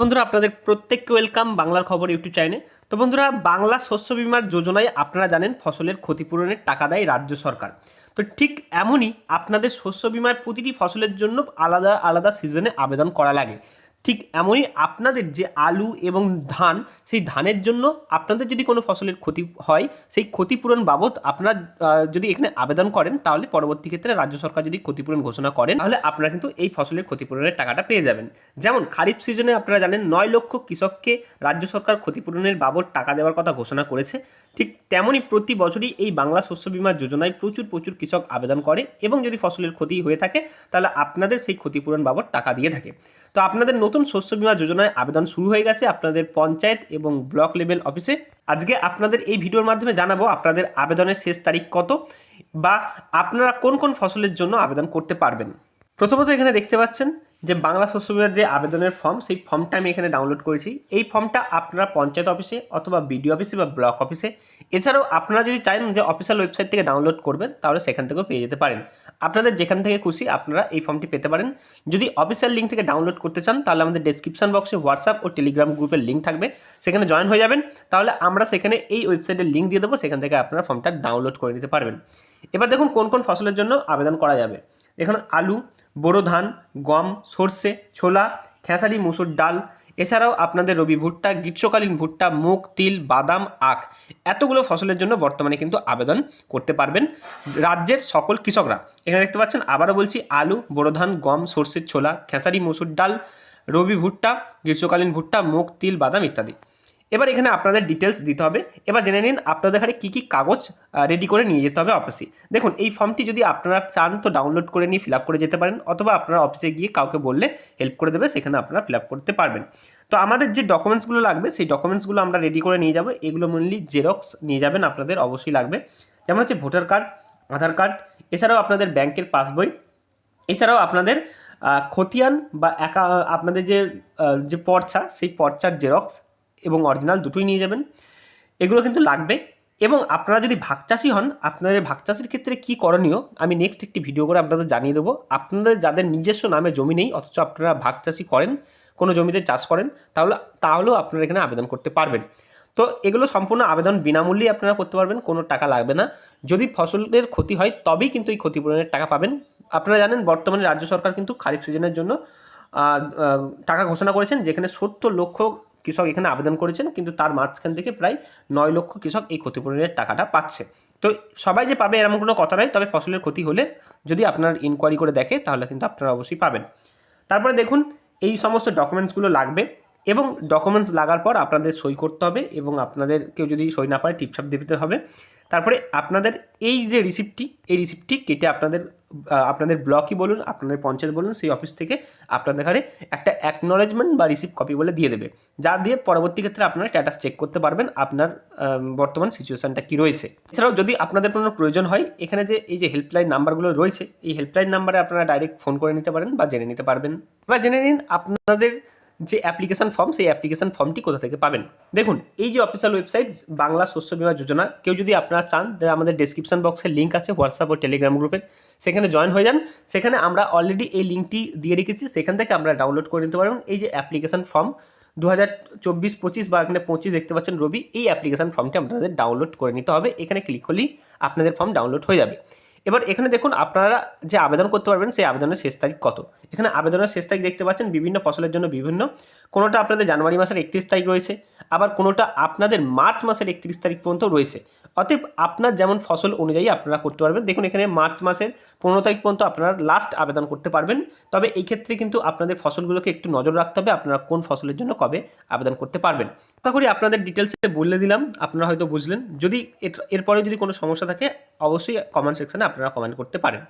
বন্ধুরা, আপনাদের প্রত্যেককে ওয়েলকাম বাংলার খবর ইউটিউব চ্যানেলে তো বন্ধুরা, বাংলা শস্য বিমার যোজনায় আপনারা জানেন ফসলের ক্ষতিপূরণের টাকা দেয় রাজ্য সরকার। তো ঠিক এমনই আপনাদের শস্য বিমার প্রতিটি ফসলের জন্য আলাদা আলাদা সিজনে আবেদন করা লাগে। ঠিক এমনই আপনাদের যে আলু এবং ধান, সেই ধানের জন্য আপনাদের যদি কোনো ফসলের ক্ষতি হয়, সেই ক্ষতিপূরণ বাবদ আপনারা যদি এখানে আবেদন করেন, তাহলে পরবর্তী ক্ষেত্রে রাজ্য সরকার যদি ক্ষতিপূরণ ঘোষণা করেন, তাহলে আপনারা কিন্তু এই ফসলের ক্ষতিপূরণের টাকাটা পেয়ে যাবেন। যেমন খারিফ সিজনে আপনারা জানেন নয় লক্ষ কৃষককে রাজ্য সরকার ক্ষতিপূরণের বাবদ টাকা দেওয়ার কথা ঘোষণা করেছে। ঠিক তেমনই প্রতি বছরই এই বাংলা শস্য বীমা যোজনায় প্রচুর প্রচুর কৃষক আবেদন করে এবং যদি ফসলের ক্ষতি হয়ে থাকে, তাহলে আপনাদের সেই ক্ষতিপূরণ বাবদ টাকা দিয়ে থাকে। তো আপনাদের নতুন শস্য বীমা যোজনায় আবেদন শুরু হয়ে গেছে আপনাদের পঞ্চায়েত এবং ব্লক লেভেল অফিসে। আজকে আপনাদের এই ভিডিওর মাধ্যমে জানাব আপনাদের আবেদনের শেষ তারিখ কত বা আপনারা কোন কোন ফসলের জন্য আবেদন করতে পারবেন। প্রথমত এখানে দেখতে পাচ্ছেন যে বাংলা শস্য বীমার যে আবেদনের ফর্ম সেই ফর্মটা আমি এখানে ডাউনলোড করেছি। এই ফর্মটা আপনারা পঞ্চায়েত অফিসে অথবা বিডিও অফিসে বা ব্লক অফিসে এছাড়াও আপনারা যদি চান যে অফিসিয়াল ওয়েবসাইট থেকে ডাউনলোড করবেন, তাহলে সেখান থেকেও পেয়ে যেতে পারেন। আপনাদের যেখান থেকে খুশি আপনারা এই ফর্মটি পেতে পারেন। যদি অফিসিয়াল লিঙ্ক থেকে ডাউনলোড করতে চান, তাহলে আমাদের ডেসক্রিপশন বক্সে হোয়াটসঅ্যাপ ও টেলিগ্রাম গ্রুপের লিঙ্ক থাকবে। সেখানে জয়েন হয়ে যাবেন। তাহলে আমরা সেখানে এই ওয়েবসাইটের লিঙ্ক দিয়ে দেবো। সেখান থেকে আপনারা ফর্মটা ডাউনলোড করে নিতে পারবেন। এবার দেখুন কোন কোন ফসলের জন্য আবেদন করা যাবে। এখানে আলু বোরো ধান, গম, সর্ষে, ছোলা, খেসারি, মুসুর ডাল। এছাড়াও আপনাদের রবি ভুট্টা, গ্রীষ্মকালীন ভুট্টা, মুগ, তিল, বাদাম, আখ। এতগুলো ফসলের জন্য বর্তমানে কিন্তু আবেদন করতে পারবেন রাজ্যের সকল কৃষকরা। এখানে দেখতে পাচ্ছেন, আবারও বলছি, আলু, বোরো ধান, গম সর্ষের ছোলা, খেসারি, মুসুর ডাল, রবি ভুট্টা, গ্রীষ্মকালীন ভুট্টা, মুগ, তিল, বাদাম ইত্যাদি। এবার এখানে আপনাদের ডিটেলস দিতে হবে। এবার জেনে নিন আপনাদের এখানে কী কী কাগজ রেডি করে নিয়ে যেতে হবে অফিসে দেখুন, এই ফর্মটি যদি আপনারা চান তো ডাউনলোড করে নিয়ে ফিল করে যেতে পারেন, অথবা আপনারা অফিসে গিয়ে কাউকে বললে হেল্প করে দেবে, সেখানে আপনারা ফিল করতে পারবেন। তো আমাদের যে ডকুমেন্টসগুলো লাগবে, সেই ডকুমেন্টসগুলো আমরা রেডি করে নিয়ে যাব। এগুলো মেনলি জেরক্স নিয়ে যাবেন, আপনাদের অবশ্যই লাগবে। যেমন হচ্ছে ভোটার কার্ড আধার কার্ড এছাড়াও আপনাদের ব্যাংকের পাসবই এছাড়াও আপনাদের খতিয়ান বা একা আপনাদের যে যে পর্চা, সেই পর্চার জেরক্স এবং অরিজিনাল দুটোই নিয়ে যাবেন। এগুলো কিন্তু লাগবে। এবং আপনারা যদি ভাগচাষি হন, আপনাদের ভাগ ভাগচাষির ক্ষেত্রে কী করণীয়, আমি নেক্সট একটি ভিডিও করে আপনাদের জানিয়ে দেবো। আপনাদের যাদের নিজস্ব নামে জমি নেই, অথচ আপনারা ভাগচাষি করেন, কোনো জমিতে চাষ করেন, তাহলে, তাহলেও আপনারা এখানে আবেদন করতে পারবেন। তো এগুলো সম্পূর্ণ আবেদন বিনামূল্যেই আপনারা করতে পারবেন, কোনো টাকা লাগবে না। যদি ফসলের ক্ষতি হয়, তবেই কিন্তু এই ক্ষতিপূরণের টাকা পাবেন। আপনারা জানেন, বর্তমানে রাজ্য সরকার কিন্তু খারিফ সিজনের জন্য টাকা ঘোষণা করেছেন, যেখানে সত্তর লক্ষ কৃষক এখানে আবেদন করেছেন, কিন্তু তার মাঝখান থেকে প্রায় নয় লক্ষ কৃষক এই ক্ষতিপূরণের টাকাটা পাচ্ছে। তো সবাই যে পাবে এরকম কোনো কথা নয়, তবে ফসলের ক্ষতি হলে যদি আপনার ইনকোয়ারি করে দেখে, তাহলে কিন্তু আপনারা অবশ্যই পাবেন। তারপরে দেখুন, এই সমস্ত ডকুমেন্টসগুলো লাগবে এবং ডকুমেন্টস লাগার পর আপনাদের সই করতে হবে এবং আপনাদের কেউ যদি সই না পারে টিপসাপ দিতে হবে। তারপরে আপনাদের এই যে রিসিপ্টটি এই রিসিপ্টটি কেটে আপনাদের আপনাদের ব্লকই বলুন, আপনাদের পঞ্চায়েত বলুন, সেই অফিস থেকে আপনাদের ঘরে একটা অ্যাকনোলেজমেন্ট বা রিসিপ্ট কপি বলে দিয়ে দেবে। যা দিয়ে পরবর্তী ক্ষেত্রে আপনারা স্ট্যাটাস চেক করতে পারবেন আপনার বর্তমান সিচুয়েশনটা কী রয়েছে। এছাড়াও যদি আপনাদের কোনো প্রয়োজন হয়, এখানে যে, এই যে হেল্পলাইন নাম্বারগুলো রয়েছে, এই হেল্পলাইন নাম্বারে আপনারা ডাইরেক্ট ফোন করে নিতে পারেন বা জেনে নিতে পারবেন। বা জেনে নিন আপনাদের যে অ্যাপ্লিকেশন ফর্ম সেই অ্যাপ্লিকেশন ফর্মটি কোথা থেকে পাবেন? দেখুন, এই যে অফিসিয়াল ওয়েবসাইট বাংলা শস্য বীমা যোজনা, কেউ যদি আপনারা চান, তাহলে আমাদের ডেসক্রিপশন বক্সে লিঙ্ক আছে হোয়াটসঅ্যাপ ও টেলিগ্রাম গ্রুপের সেখানে জয়েন হয়ে যান। সেখানে আমরা অলরেডি এই লিঙ্কটি দিয়ে রেখেছি। সেখান থেকে আমরা ডাউনলোড করে নিতে পারবেন। এই যে অ্যাপ্লিকেশন ফর্ম দু হাজার চব্বিশ পঁচিশ বা এখানে পঁচিশ দেখতে পাচ্ছেন রবি, এই অ্যাপ্লিকেশন ফর্মটি আপনাদের ডাউনলোড করে নিতে হবে। এখানে ক্লিক করলেই আপনাদের ফর্ম ডাউনলোড হয়ে যাবে। এবার এখানে দেখুন আপনারা যে আবেদন করতে পারবেন সেই আবেদনের শেষ তারিখ কত? এখানে আবেদনের শেষ তারিখ দেখতে পাচ্ছেন, বিভিন্ন ফসলের জন্য বিভিন্ন। কোনোটা আপনাদের জানুয়ারি মাসের একত্রিশ তারিখ রয়েছে, আবার কোনোটা আপনাদের মার্চ মাসের একত্রিশ তারিখ পর্যন্ত রয়েছে। অতএব আপনার যেমন ফসল অনুযায়ী আপনারা করতে পারবেন। দেখুন এখানে মার্চ মাসের পনেরো তারিখ পর্যন্ত আপনারা লাস্ট আবেদন করতে পারবেন। তবে এই ক্ষেত্রে কিন্তু আপনাদের ফসলগুলোকে একটু নজর রাখতে হবে, আপনারা কোন ফসলের জন্য কবে আবেদন করতে পারবেন। আশা করি আপনাদের ডিটেলসে বলে দিলাম, আপনারা হয়তো বুঝলেন। যদি এরপরে যদি কোনো সমস্যা থাকে, অবশ্যই কমেন্ট সেকশানে আপনারা কমেন্ট করতে পারেন।